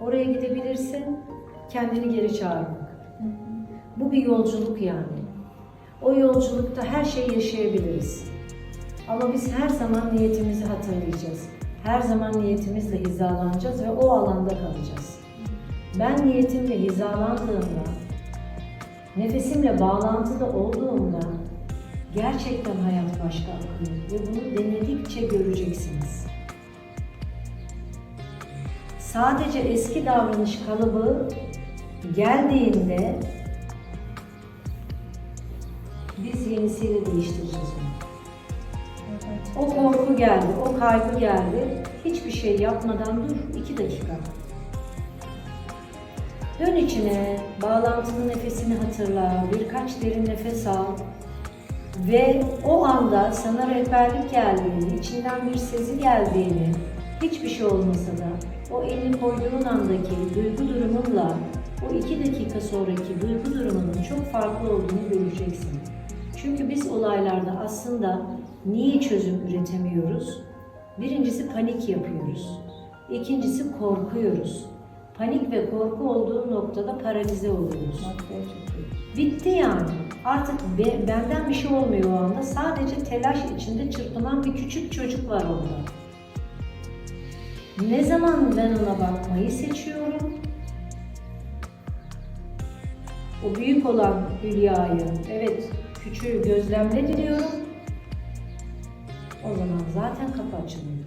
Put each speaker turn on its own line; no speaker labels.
Oraya gidebilirsin, kendini geri çağırmak. Bu bir yolculuk yani. O yolculukta her şeyi yaşayabiliriz. Ama biz her zaman niyetimizi hatırlayacağız. Her zaman niyetimizle hizalanacağız ve o alanda kalacağız. Ben niyetimle hizalandığımda, nefesimle bağlantıda olduğumda gerçekten hayat başka akıyor ve bunu denedikçe göreceksiniz. Sadece eski davranış kalıbı geldiğinde biz yenisiyle değiştireceğiz onu. O korku geldi, o kaygı geldi. Hiçbir şey yapmadan dur, iki dakika. Dön içine, bağlantılı nefesini hatırla, birkaç derin nefes al. Ve o anda sana rehberlik geldiğini, içinden bir sezi geldiğini, hiçbir şey olmasa da o elini koyduğun andaki duygu durumunla o iki dakika sonraki duygu durumunun çok farklı olduğunu göreceksin. Çünkü biz olaylarda aslında niye çözüm üretemiyoruz? Birincisi panik yapıyoruz. İkincisi korkuyoruz. Panik ve korku olduğu noktada paralize oluyoruz. Bitti yani. Artık be- benden bir şey olmuyor o anda. Sadece telaş içinde çırpınan bir küçük çocuk var orada. Ne zaman ben ona bakmayı seçiyorum? O büyük olan Hülya'yı, evet küçüğü gözlemle diyorum. O zaman zaten kapı açılıyor.